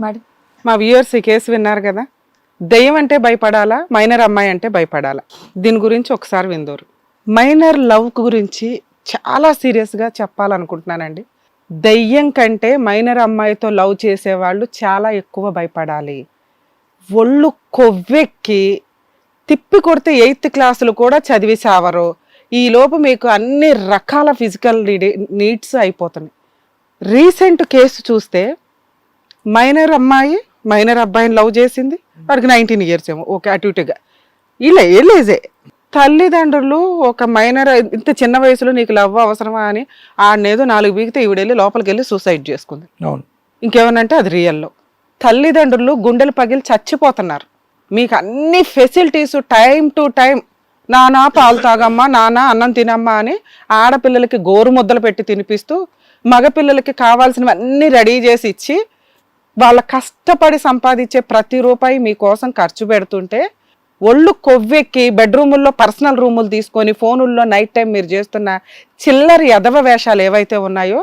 Madam మా viewers ఈ case విన్నారు కదా? దెయ్యం అంటే భయపడాలా? మైనర్ అమ్మాయి అంటే భయపడాలా? దీని గురించి ఒకసారి విందోరు. మైనర్ లవ్ గురించి చాలా సీరియస్గా చెప్పాలనుకుంటున్నానండి. దెయ్యం కంటే మైనర్ అమ్మాయితో లవ్ చేసేవాళ్ళు చాలా ఎక్కువ భయపడాలి. ఒళ్ళు కొవ్వెక్కి తిప్పి కొడితే ఎయిత్ క్లాసులు కూడా చదివి చావరు. ఈ లోపు మీకు అన్ని రకాల ఫిజికల్ నీడ్స్ అయిపోతున్నాయి. రీసెంట్ కేసు చూస్తే మైనర్ అమ్మాయి మైనర్ అబ్బాయిని లవ్ చేసింది. వాడికి నైన్టీన్ ఇయర్స్ ఏమో. ఓకే అటు ఇటుగా. ఇలా ఏలేజే తల్లిదండ్రులు ఒక మైనర్ ఇంత చిన్న వయసులో నీకు లవ్ అవసరమా అని ఆడనేదో నాలుగు బీగితే ఈవిడెళ్ళి లోపలికి వెళ్ళి సూసైడ్ చేసుకుంది. అవును. ఇంకేమనంటే అది రియల్లో తల్లిదండ్రులు గుండెలు పగిలి చచ్చిపోతున్నారు. మీకు అన్ని ఫెసిలిటీస్ టైం టు టైం నానా పాలు తాగమ్మా నానా అన్నం తినమ్మా అని ఆడపిల్లలకి గోరు ముద్దలు పెట్టి తినిపిస్తూ మగపిల్లలకి కావాల్సినవన్నీ రెడీ చేసి ఇచ్చి వాళ్ళ కష్టపడి సంపాదించే ప్రతి రూపాయి మీకోసం ఖర్చు పెడుతుంటే ఒళ్ళు కొవ్వెక్కి బెడ్రూముల్లో పర్సనల్ రూములు తీసుకొని ఫోనుల్లో నైట్ టైం మీరు చేస్తున్న చిల్లరి ఎదవ వేషాలు ఏవైతే ఉన్నాయో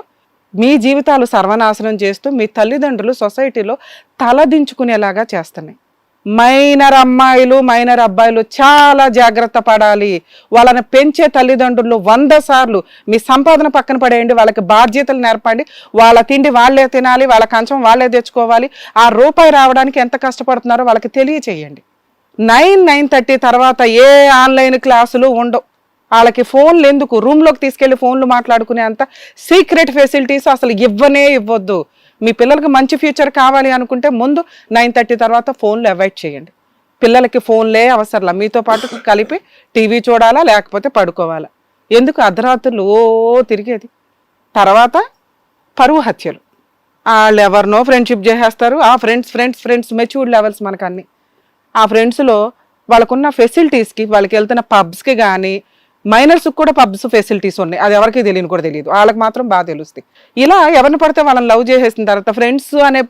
మీ జీవితాలు సర్వనాశనం చేస్తూ మీ తల్లిదండ్రులు సొసైటీలో తలదించుకునేలాగా చేస్తున్నాయి. మైనర్ అమ్మాయిలు మైనర్ అబ్బాయిలు చాలా జాగ్రత్త పడాలి. వాళ్ళని పెంచే తల్లిదండ్రులు వంద సార్లు. మీ సంపాదన పక్కన పడేయండి వాళ్ళకి బాధ్యతలు నేర్పండి. వాళ్ళ తిండి వాళ్ళే తినాలి వాళ్ళ కంచం వాళ్ళే తెచ్చుకోవాలి. ఆ రూపాయి రావడానికి ఎంత కష్టపడుతున్నారో వాళ్ళకి తెలియచేయండి. నైన్ నైన్ థర్టీ తర్వాత ఏ ఆన్లైన్ క్లాసులు ఉండవు. వాళ్ళకి ఫోన్లు ఎందుకు? రూమ్లోకి తీసుకెళ్ళి ఫోన్లు మాట్లాడుకునే అంత సీక్రెట్ ఫెసిలిటీస్ అసలు ఇవ్వనే ఇవ్వద్దు. మీ పిల్లలకి మంచి ఫ్యూచర్ కావాలి అనుకుంటే ముందు నైన్ థర్టీ తర్వాత ఫోన్లు అవాయిడ్ చేయండి. పిల్లలకి ఫోన్లే అవసరంలా. మీతో పాటు కలిపి టీవీ చూడాలా లేకపోతే పడుకోవాలా? ఎందుకు అర్ధరాత్రులు? ఓ తిరిగేది. తర్వాత పరువు హత్యలు. వాళ్ళు ఎవరినో ఫ్రెండ్షిప్ చేసేస్తారు. ఆ friends friends friends matured levels మనకు ఆ ఫ్రెండ్స్లో వాళ్ళకున్న ఫెసిలిటీస్కి వాళ్ళకి వెళ్తున్న పబ్స్కి కానీ మైనర్స్కి కూడా పబ్స్ ఫెసిలిటీస్ ఉన్నాయి. అది ఎవరికి తెలియని కూడా తెలియదు. వాళ్ళకి మాత్రం బాగా తెలుస్తాయి. ఇలా ఎవరిని పడితే వాళ్ళని లవ్ చేసేసిన తర్వాత ఫ్రెండ్స్ అనే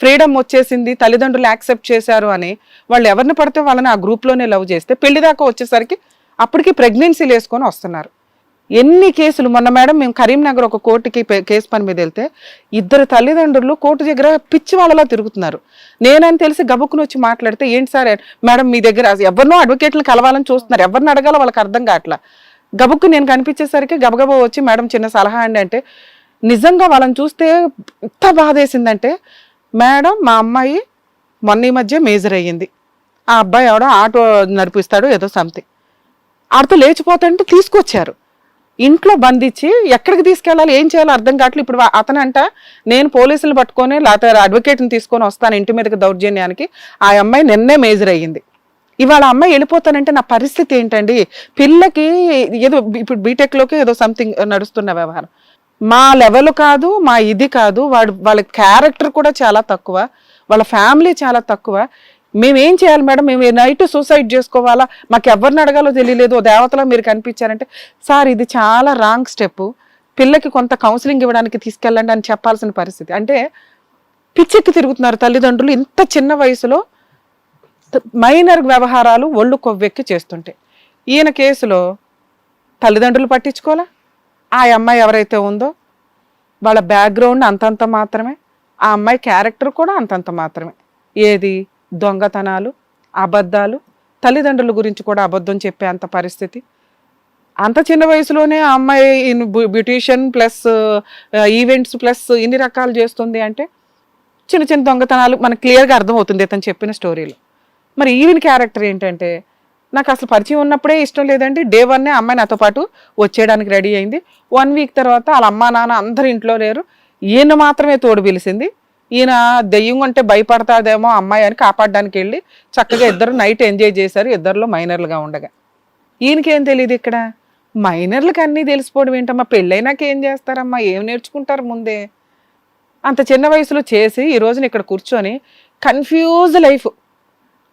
ఫ్రీడమ్ వచ్చేసింది తల్లిదండ్రులు యాక్సెప్ట్ చేశారు అని వాళ్ళు ఎవరిని పడితే వాళ్ళని ఆ గ్రూప్లోనే లవ్ చేస్తే పెళ్ళి దాకా వచ్చేసరికి అప్పటికి ప్రెగ్నెన్సీలు వేసుకొని వస్తున్నారు. ఎన్ని కేసులు? మొన్న మేడం మేము కరీంనగర్ ఒక కోర్టుకి పే- కేసు పని మీద వెళ్తే ఇద్దరు తల్లిదండ్రులు కోర్టు దగ్గర పిచ్చి వాళ్ళలా తిరుగుతున్నారు. నేనని తెలిసి గబుక్కుని వచ్చి మాట్లాడితే ఏంటి సార్? మేడం మీ దగ్గర ఎవరినో అడ్వకేట్లు కలవాలని చూస్తున్నారు. ఎవరిని అడగాలో వాళ్ళకి అర్థం కావట్లా. గబుక్కు నేను కనిపించేసరికి గబగబ వచ్చి మేడం చిన్న సలహా అండి అంటే నిజంగా వాళ్ళని చూస్తే ఇంత బాధేసిందంటే మేడం మా అమ్మాయి మొన్న ఈ మధ్య మేజర్ అయ్యింది. ఆ అబ్బాయి ఎవడో ఆటో నడిపిస్తాడు ఏదో సంథింగ్. ఆడితో లేచిపోతుంటే తీసుకొచ్చారు. ఇంట్లో బంధించి ఎక్కడికి తీసుకెళ్ళాలి ఏం చేయాలో అర్థం కావట్లేదు. ఇప్పుడు అతనంట నేను పోలీసులు పట్టుకొని లేకపోతే అడ్వకేట్ని తీసుకొని వస్తాను ఇంటి మీదకి దౌర్జన్యానికి. ఆ అమ్మాయి నిన్నే మేజర్ అయ్యింది. ఇవాళ అమ్మాయి వెళ్ళిపోతానంటే నా పరిస్థితి ఏంటండి? పిల్లకి ఏదో ఇప్పుడు బీటెక్లోకి ఏదో సంథింగ్ నడుస్తున్న వ్యవహారం. మా లెవెల్ కాదు మా ఇది కాదు. వాడు వాళ్ళ క్యారెక్టర్ కూడా చాలా తక్కువ. వాళ్ళ ఫ్యామిలీ చాలా తక్కువ. మేమేం చేయాలి మేడం? మేము నైట్ సూసైడ్ చేసుకోవాలా? మాకు ఎవరిని అడగాలో తెలియలేదు. ఓ దేవతలో మీరు కనిపించారంటే సార్ ఇది చాలా రాంగ్ స్టెప్. పిల్లకి కొంత కౌన్సిలింగ్ ఇవ్వడానికి తీసుకెళ్ళండి అని చెప్పాల్సిన పరిస్థితి. అంటే పిచ్చెక్కి తిరుగుతున్నారు తల్లిదండ్రులు ఇంత చిన్న వయసులో. మైనర్ వ్యవహారాలు ఒళ్ళు కొవ్వెక్కి చేస్తుంటే ఈయన కేసులో తల్లిదండ్రులు పట్టించుకోలే ఆ అమ్మాయి ఎవరైతే ఉందో వాళ్ళ బ్యాక్గ్రౌండ్ అంతంత మాత్రమే. ఆ అమ్మాయి క్యారెక్టర్ కూడా అంతంత మాత్రమే. ఏది? దొంగతనాలు అబద్ధాలు తల్లిదండ్రుల గురించి కూడా అబద్ధం చెప్పే అంత పరిస్థితి. అంత చిన్న వయసులోనే ఆ అమ్మాయి బ్యూటీషియన్ ప్లస్ ఈవెంట్స్ ప్లస్ ఇన్ని రకాలు చేస్తుంది అంటే చిన్న చిన్న దొంగతనాలు మనకు క్లియర్గా అర్థమవుతుంది ఇతను చెప్పిన స్టోరీలో. మరి ఈవెన్ క్యారెక్టర్ ఏంటంటే నాకు అసలు పరిచయం ఉన్నప్పుడే ఇష్టం లేదండి. డే వన్నే అమ్మాయి నాతో పాటు వచ్చేయడానికి రెడీ అయింది. వన్ వీక్ తర్వాత వాళ్ళ అమ్మా నాన్న అందరు ఇంట్లో లేరు. ఈయన మాత్రమే తోడు పిలిచింది. ఈయన దెయ్యం అంటే భయపడతాదేమో అమ్మాయి అని కాపాడడానికి వెళ్ళి చక్కగా ఇద్దరు నైట్ ఎంజాయ్ చేశారు ఇద్దరులో మైనర్లుగా ఉండగా. ఈయనకేం తెలియదు ఇక్కడ? మైనర్లకు అన్నీ తెలిసిపోవడం ఏంటమ్మా? పెళ్ళైనాక ఏం చేస్తారమ్మా? ఏం నేర్చుకుంటారు ముందే? అంత చిన్న వయసులో చేసి ఈ రోజున ఇక్కడ కూర్చొని కన్ఫ్యూజ్ లైఫ్.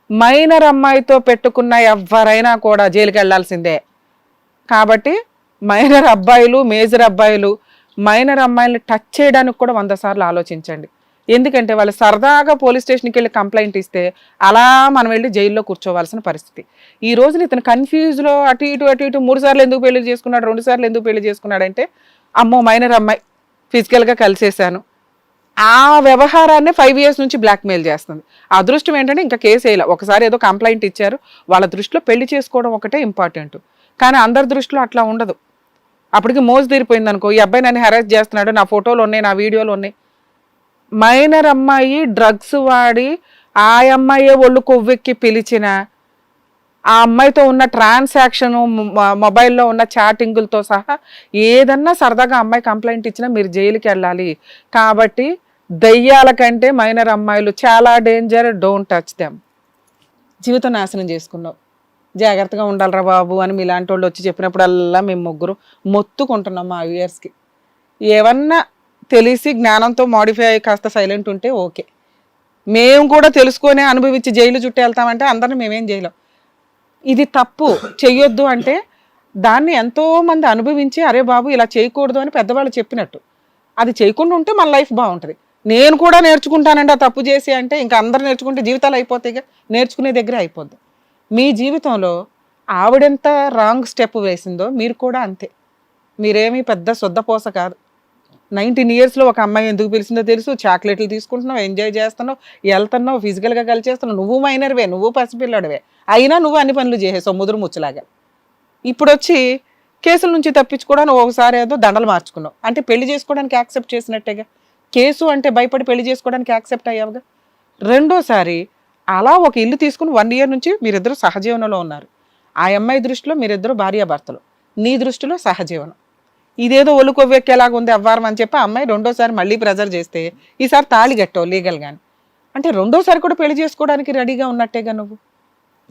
మైనర్ అమ్మాయితో పెట్టుకున్న ఎవరైనా కూడా జైలుకి వెళ్ళాల్సిందే కాబట్టి మైనర్ అబ్బాయిలు మేజర్ అబ్బాయిలు మైనర్ అమ్మాయిల్ని టచ్ చేయడానికి కూడా వంద సార్లు ఆలోచించండి. ఎందుకంటే వాళ్ళు సరదాగా పోలీస్ స్టేషన్కి వెళ్ళి కంప్లైంట్ ఇస్తే అలా మనం వెళ్ళి జైల్లో కూర్చోవాల్సిన పరిస్థితి. ఈ రోజున ఇతను కన్ఫ్యూజ్లో అటు ఇటు అటు ఇటు మూడు సార్లు ఎందుకు పెళ్ళి చేసుకున్నాడు రెండు సార్లు ఎందుకు పెళ్ళి చేసుకున్నాడంటే అమ్మో మైనర్ అమ్మాయి ఫిజికల్గా కలిసేసాను. ఆ వ్యవహారాన్ని ఫైవ్ ఇయర్స్ నుంచి బ్లాక్మెయిల్ చేస్తుంది. అదృష్టం ఏంటంటే ఇంకా కేసు వేయాలి. ఒకసారి ఏదో కంప్లైంట్ ఇచ్చారు. వాళ్ళ దృష్టిలో పెళ్ళి చేసుకోవడం ఒకటే ఇంపార్టెంట్. కానీ అందరి దృష్టిలో అట్లా ఉండదు. అప్పటికి మోజు తీరిపోయింది అనుకో ఈ అబ్బాయి నన్ను హెరాస్ చేస్తున్నాడు నా ఫోటోలు ఉన్నాయి నా వీడియోలు ఉన్నాయి. మైనర్ అమ్మాయి డ్రగ్స్ వాడి ఆ అమ్మాయే ఒళ్ళు కొవ్వెక్కి పిలిచిన ఆ అమ్మాయితో ఉన్న ట్రాన్సాక్షన్ మొబైల్లో ఉన్న చాటింగులతో సహా ఏదన్నా సరదాగా అమ్మాయి కంప్లైంట్ ఇచ్చినా మీరు జైలుకి వెళ్ళాలి. కాబట్టి దయ్యాల కంటే మైనర్ అమ్మాయిలు చాలా డేంజర్ డోంట్ టచ్ దెమ్. జీవితం నాశనం చేసుకున్నావు. జాగ్రత్తగా ఉండాలిరా బాబు అని మీలాంటి వాళ్ళు వచ్చి చెప్పినప్పుడల్లా మేము ముగ్గురు మొత్తుకుంటున్నాం మా వ్యూయర్స్కి. ఏమన్నా తెలిసి జ్ఞానంతో మాడిఫై అయ్యి కాస్త సైలెంట్ ఉంటే ఓకే మేము కూడా తెలుసుకొని అనుభవించి జైలు చుట్టూ వెళ్తామంటే అందరిని మేమేం చేయలేం. ఇది తప్పు చెయ్యొద్దు అంటే దాన్ని ఎంతో మంది అనుభవించి అరే బాబు ఇలా చేయకూడదు అని పెద్దవాళ్ళు చెప్పినట్టు. అది చేయకుండా ఉంటే మన లైఫ్ బాగుంటుంది. నేను కూడా నేర్చుకుంటానండి ఆ తప్పు చేసి అంటే ఇంకా అందరు నేర్చుకుంటే జీవితాలు అయిపోతాయి నేర్చుకునే దగ్గర అయిపోద్ది. మీ జీవితంలో ఆవిడెంత రాంగ్ స్టెప్ వేసిందో మీరు కూడా అంతే. మీరేమీ పెద్ద శుద్ధపోస కాదు. నైన్టీన్ ఇయర్స్లో ఒక అమ్మాయి ఎందుకు పిలిచిందో తెలుసు. చాక్లెట్లు తీసుకుంటున్నావు ఎంజాయ్ చేస్తున్నావు వెళ్తున్నావు ఫిజికల్గా కలిసి చేస్తున్నావు. నువ్వు మైనర్వే నువ్వు పసిపిల్లడివే. అయినా నువ్వు అన్ని పనులు చేసేసావు సముద్రం ముచ్చలాగా. ఇప్పుడు వచ్చి కేసుల నుంచి తప్పించుకోవడానికి ఒకసారి ఏదో దండలు మార్చుకున్నావు. అంటే పెళ్ళి చేసుకోవడానికి యాక్సెప్ట్ చేసినట్టేగా? కేసు అంటే భయపడి పెళ్ళి చేసుకోవడానికి యాక్సెప్ట్ అయ్యావుగా? రెండోసారి అలా ఒక ఇల్లు తీసుకుని వన్ ఇయర్ నుంచి మీరిద్దరు సహజీవనంలో ఉన్నారు. ఆ అమ్మాయి దృష్టిలో మీరిద్దరు భార్యాభర్తలు. నీ దృష్టిలో సహజీవనం. ఇదేదో ఒలుకొవ్వెక్కేలాగా ఉంది అవ్వారం అని చెప్పి అమ్మాయి రెండోసారి మళ్ళీ ప్రెజర్ చేస్తే ఈసారి తాళి కట్టావు లీగల్ కానీ అంటే రెండోసారి కూడా పెళ్ళి చేసుకోవడానికి రెడీగా ఉన్నట్టేగా నువ్వు?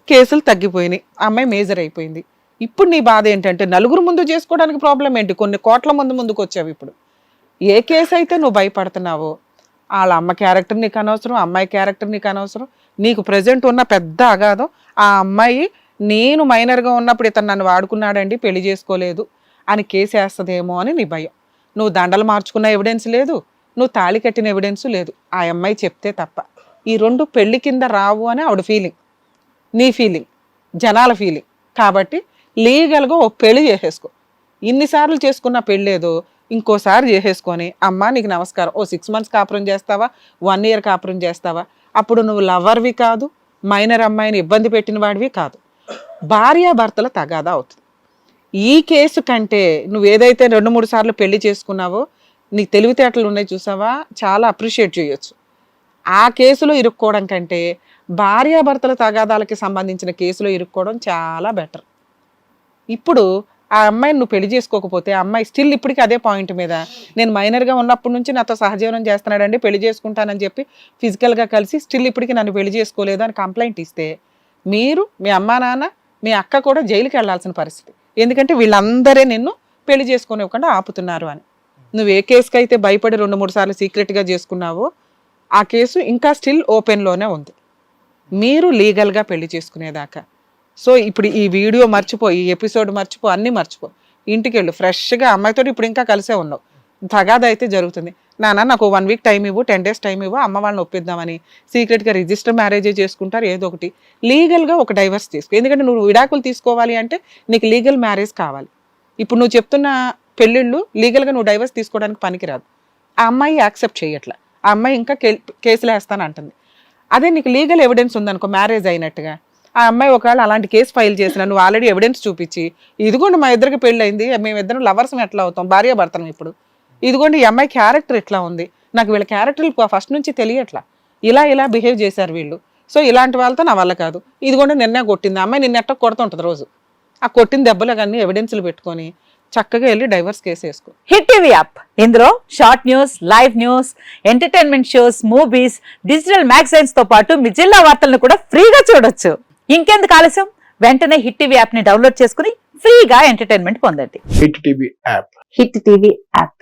కేసులు తగ్గిపోయినాయి. అమ్మాయి మేజర్ అయిపోయింది. ఇప్పుడు నీ బాధ ఏంటంటే నలుగురు ముందు చేసుకోవడానికి ప్రాబ్లం ఏంటి? కొన్ని కోట్ల మంది ముందుకు వచ్చావు ఇప్పుడు. ఏ కేసు అయితే నువ్వు భయపడుతున్నావో వాళ్ళ అమ్మ క్యారెక్టర్ నీకు అనవసరం అమ్మాయి క్యారెక్టర్ నీకు అనవసరం నీకు ప్రజెంట్ ఉన్న పెద్ద అగాధం ఆ అమ్మాయి నేను మైనర్గా ఉన్నప్పుడు ఇతను నన్ను వాడుకున్నాడండి పెళ్ళి చేసుకోలేదు. అని కేసు వేస్తుందేమో అని నీ భయం. నువ్వు దండలు మార్చుకున్న ఎవిడెన్స్ లేదు నువ్వు తాళి కట్టిన ఎవిడెన్స్ లేదు. ఆ అమ్మాయి చెప్తే తప్ప. ఈ రెండు పెళ్ళి కింద రావు అని ఆవిడ ఫీలింగ్ నీ ఫీలింగ్ జనాల ఫీలింగ్ కాబట్టి లీగల్గా ఓ పెళ్ళి చేసేసుకో. ఇన్నిసార్లు చేసుకున్న పెళ్ళేదో ఇంకోసారి చేసేసుకొని అమ్మ నీకు నమస్కారం. ఓ సిక్స్ మంత్స్ కాపురం చేస్తావా? వన్ ఇయర్ కాపురం చేస్తావా? అప్పుడు నువ్వు లవర్వి కాదు మైనర్ అమ్మాయిని ఇబ్బంది పెట్టిన వాడివి కాదు. భార్యాభర్తల తగాదా అవుతుంది. ఈ కేసు కంటే నువ్వు ఏదైతే రెండు మూడు సార్లు పెళ్ళి చేసుకున్నావో నీకు తెలివితేటలు ఉన్నాయి చూసావా? చాలా అప్రిషియేట్ చేయొచ్చు. ఆ కేసులో ఇరుక్కోవడం కంటే భార్యాభర్తల తగాదాలకి సంబంధించిన కేసులో ఇరుక్కోవడం చాలా బెటర్. ఇప్పుడు ఆ అమ్మాయిని నువ్వు పెళ్ళి చేసుకోకపోతే ఆ అమ్మాయి స్టిల్ ఇప్పటికీ అదే పాయింట్ మీద నేను మైనర్గా ఉన్నప్పటి నుంచి నాతో సహజీవనం చేస్తున్నాడండి పెళ్ళి చేసుకుంటానని చెప్పి ఫిజికల్గా కలిసి స్టిల్ ఇప్పటికీ నన్ను పెళ్ళి చేసుకోలేదు అని కంప్లైంట్ ఇస్తే మీరు మీ అమ్మా నాన్న మీ అక్క కూడా జైలుకి వెళ్ళాల్సిన పరిస్థితి. ఎందుకంటే వీళ్ళందరే నిన్ను పెళ్ళి చేసుకోనివ్వకుండా ఆపుతున్నారు అని. నువ్వు ఏ కేసుకి అయితే భయపడి రెండు మూడు సార్లు సీక్రెట్గా చేసుకున్నావో ఆ కేసు ఇంకా స్టిల్ ఓపెన్లోనే ఉంది. మీరు లీగల్గా పెళ్ళి చేసుకునేదాకా. సో ఇప్పుడు ఈ వీడియో మర్చిపో ఈ ఎపిసోడ్ మర్చిపో అన్నీ మర్చిపో. ఇంటికి వెళ్ళు ఫ్రెష్గా అమ్మాయితో ఇప్పుడు ఇంకా కలిసే ఉన్నావు. తగాద అయితే జరుగుతుంది. నాన్న నాకు వన్ వీక్ టైం ఇవ్వు టెన్ డేస్ టైం ఇవ్వు అమ్మ వాళ్ళని ఒప్పిద్దామని. సీక్రెట్గా రిజిస్టర్ మ్యారేజ్ చేసుకుంటారు ఏదో ఒకటి. లీగల్గా ఒక డైవర్స్ తీసుకో. ఎందుకంటే నువ్వు విడాకులు తీసుకోవాలి అంటే నీకు లీగల్ మ్యారేజ్ కావాలి. ఇప్పుడు నువ్వు చెప్తున్న పెళ్ళిళ్ళు లీగల్గా నువ్వు డైవర్స్ తీసుకోవడానికి పనికిరాదు. ఆ అమ్మాయి యాక్సెప్ట్ చేయట్లా. ఆ అమ్మాయి ఇంకా కేసులు వేస్తాను అంటుంది. అదే నీకు లీగల్ ఎవిడెన్స్ ఉందనుకో మ్యారేజ్ అయినట్టుగా. ఆ అమ్మాయి ఒకవేళ అలాంటి కేసు ఫైల్ చేసిన నువ్వు ఆల్రెడీ ఎవిడెన్స్ చూపించి ఇదిగోండి మా ఇద్దరికి పెళ్ళి అయింది మేమిద్దరం లవర్స్ ఎట్లా అవుతాం భార్య భర్తనం ఇప్పుడు. ఇదిగోండి ఈ అమ్మాయి క్యారెక్టర్ ఎట్లా ఉంది. నాకు వీళ్ళ క్యారెక్టర్లు ఫస్ట్ నుంచి తెలియట్లా. ఇలా ఇలా బిహేవ్ చేశారు వీళ్ళు. సో ఇలాంటి వాళ్ళతో నా వల్ల కాదు. ఇదిగోండి నిన్నే కొట్టింది. ఆ అమ్మాయి నిన్నెట్ట కొడుతుంటుంది రోజు. ఆ కొట్టిన దెబ్బలు కానీ ఎవిడెన్స్లు పెట్టుకొని చక్కగా వెళ్ళి డైవర్స్ కేసు వేసుకో. హిట్ టీవీ యాప్ ఇందులో short news live news entertainment shows movies digital మ్యాగజైన్స్తో పాటు మీ జిల్లా వార్తలను కూడా ఫ్రీగా చూడొచ్చు. ఇంకెందుకు ఆలస్యం? వెంటనే హిట్ టీవీ యాప్ని డౌన్లోడ్ చేసుకుని ఫ్రీగా ఎంటర్టైన్మెంట్ పొందండి. Hit TV app hit TV app